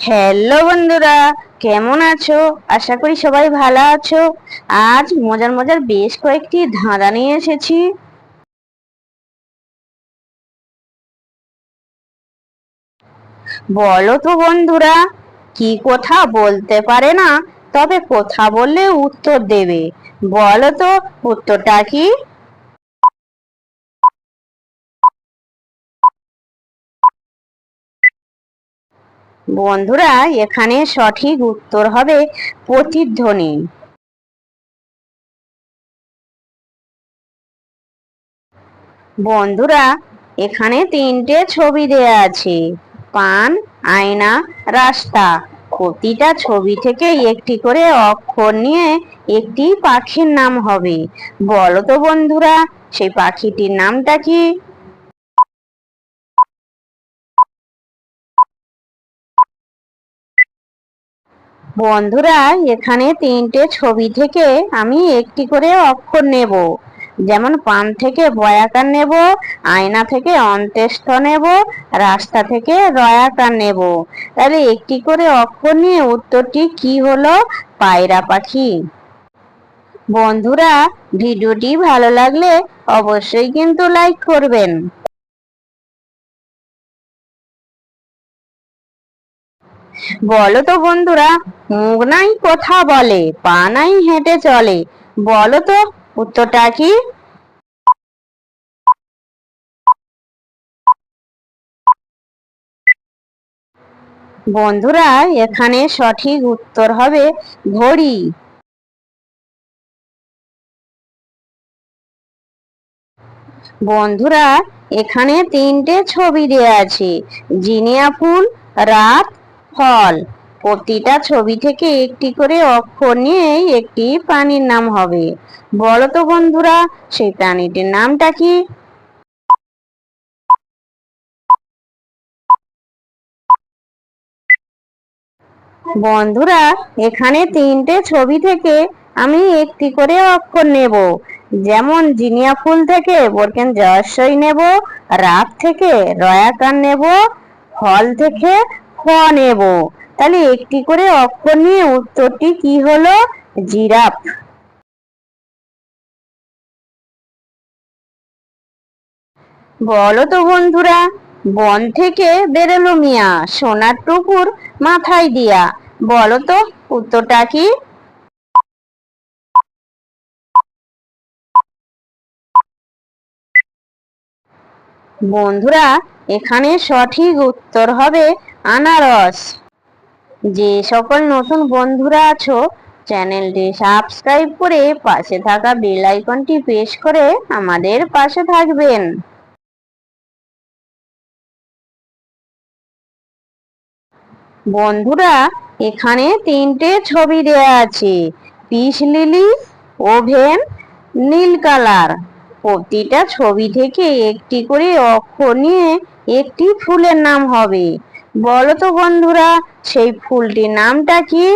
Hello বন্ধুরা। কেমন আছো? আশা করি সবাই ভালো আছো। আজ মজার মজার বেশ কয়েকটি ধাঁধা নিয়ে এসেছি। বলো তো, বন্ধুরা, কি কথা বলতে পারে না? তবে কথা বললে উত্তর দেবে। বলো তো, উত্তরটা কি? বন্ধুরা, এখানে সঠিক উত্তর হবে প্রতিধ্বনি। বন্ধুরা, এখানে তিনটে ছবি দেয়া আছে। পান, আয়না, রাস্তা। প্রতিটা ছবি থেকে একটি করে অক্ষর নিয়ে একটি পাখির নাম হবে। বলো তো বন্ধুরা, সেই পাখিটির নামটা কি? বন্ধুরা, এখানে তিনটে ছবি থেকে আমি একটি করে অক্ষর নেব। যেমন, পান থেকে বয়াকার নেব, আয়না থেকে অন্ত্যেষ্ঠ নেব, রাস্তা থেকে রয়াকার নেব। তাহলে একটি করে অক্ষর নিয়ে উত্তরটি কি হলো? পায়রা পাখি। বন্ধুরা, ভিডিওটি ভালো লাগলে অবশ্যই কিন্তু লাইক করবেন। বলো তো বন্ধুরা, মুখ নাই কথা বলে, পা নাই হেঁটে চলে। বলো তো, উত্তরটা কি? বন্ধুরা, এখানে সঠিক উত্তর হবে ঘড়ি। বন্ধুরা, এখানে তিনটে ছবি দেওয়া আছে। জিনিয়া ফুল রাত ফল। প্রতিটা ছবি থেকে একটি করে অক্ষর নিয়ে একটি প্রাণীর নাম হবে। বলো তো বন্ধুরা, সেই প্রাণীটির নামটা কি? বন্ধুরা, এখানে তিনটে ছবি থেকে আমি একটি করে অক্ষর নেব। যেমন, জিনিয়া ফুল থেকে বরকেন জয়সই নেব, রাত থেকে রয়াকার নেব ফল থেকে নেব। তাহলে একটি করে অক্ষর নিয়ে উত্তরটি কি হলো? জিরাফ। বলো তো বন্ধুরা, বন থেকে বেরোলো মিয়া, সোনার টুকুর মাথায় দিয়া। বলো তো উত্তরটা কি? বন্ধুরা, এখানে সঠিক উত্তর হবে আনারস। যে সকল নতুন বন্ধুরা আছো, চ্যানেলটি সাবস্ক্রাইব করে পাশে থাকা বেল আইকনটি প্রেস করে আমাদের পাশে থাকবেন। বন্ধুরা, এখানে তিনটে ছবি দেয়া আছে। পিস লিলি, ওভেন, নীল কালার। প্রতিটা ছবি থেকে একটি করে অক্ষর নিয়ে একটি ফুলের নাম হবে। বলো তো বন্ধুরা, সেই ফুলটির নামটা কি?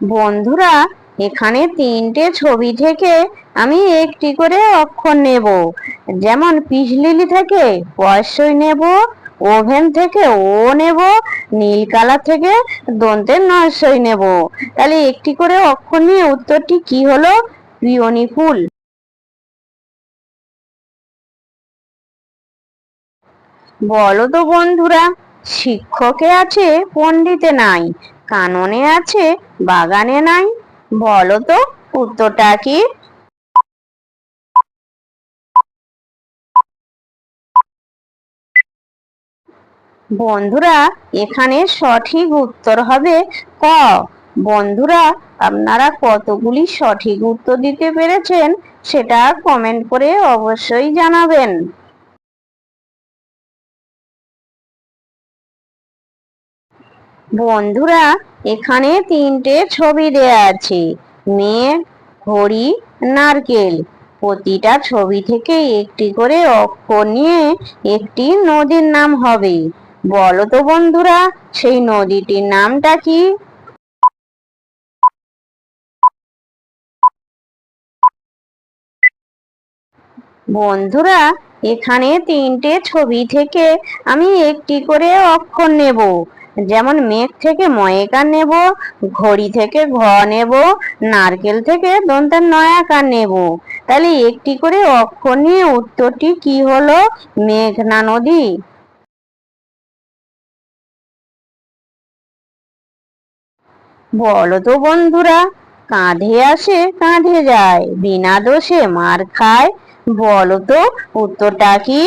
বন্ধুরা, এখানে তিনটে ছবি থেকে আমি একটি করে অক্ষর নেব। যেমন পিসলিলি থেকে পয়সই নেব, ওভেন থেকে ও নেব, নীল কালার থেকে দন্তের নয়সই নেব। তাহলে একটি করে অক্ষর নিয়ে উত্তরটি কি হলো? পিওনি ফুল। বলো তো বন্ধুরা, শিক্ষকে আছে পণ্ডিতে নাই, কাননে আছে বাগানে নাই বলো তো উত্তরটা কি? বন্ধুরা, এখানে সঠিক উত্তর হবে ক। বন্ধুরা, আপনারা কতগুলি সঠিক উত্তর দিতে পেরেছেন সেটা কমেন্ট করে অবশ্যই জানাবেন। বন্ধুরা, এখানে তিনটে ছবি দেয়া আছে। মেয়ে ঘড়ি, নারকেল। প্রতিটা ছবি থেকে একটি করে অক্ষর নিয়ে একটি নদীর নাম হবে। বলো তো বন্ধুরা, সেই নদীটির নামটা কি? বন্ধুরা, এখানে তিনটে ছবি থেকে আমি একটি করে অক্ষর নেব। যেমন মেঘ থেকে ময়েকার নেব, ঘড়ি থেকে ঘ নেব, নারকেল থেকে দন্তের নয়াকার নেব। তাহলে একটি করে অক্ষর নিয়ে উত্তরটি কি হলো? মেঘনা নদী। বলো তো বন্ধুরা, কাঁধে আসে, কাঁধে যায়, বিনা দোষে মার খায়। বলো তো উত্তরটা কি?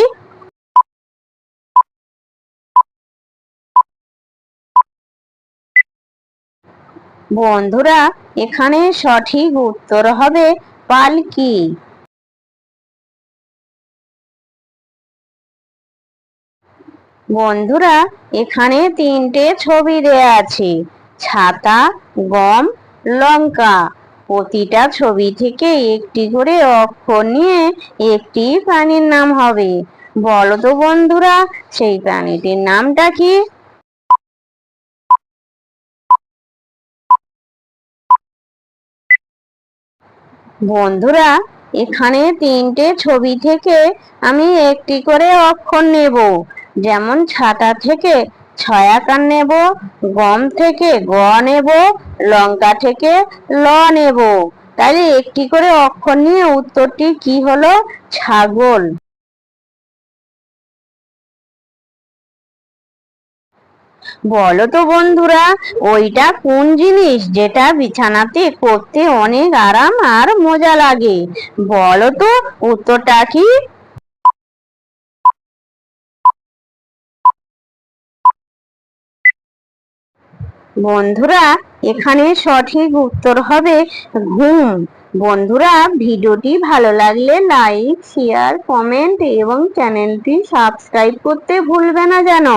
বন্ধুরা, এখানে সঠিক উত্তর হবে পালকি। বন্ধুরা, এখানে তিনটে ছবি দেয়া আছে, ছাতা, গম, লঙ্কা। প্রতিটা ছবি থেকে একটি করে অক্ষর নিয়ে একটি প্রাণীর নাম হবে। বলো তো বন্ধুরা, সেই প্রাণীটির নামটা কি? বন্ধুরা, এখানে তিনটে ছবি থেকে আমি একটি করে অক্ষর নেব। যেমন ছাতা থেকে ছয়াকার নেব, গম থেকে গ নেব, লঙ্কা থেকে ল নেব। তাহলে একটি করে অক্ষর নিয়ে উত্তরটি কি হলো? ছাগল। বলো তো বন্ধুরা, ওইটা কোন জিনিস যেটা বিছানাতে করতে অনেক আরাম আর মজা লাগে? বলো তো, উত্তরটা কি? বন্ধুরা, এখানে সঠিক উত্তর হবে ঘুম। বন্ধুরা, ভিডিওটি ভালো লাগলে লাইক, শেয়ার, কমেন্ট এবং চ্যানেলটি সাবস্ক্রাইব করতে ভুলবে না যেন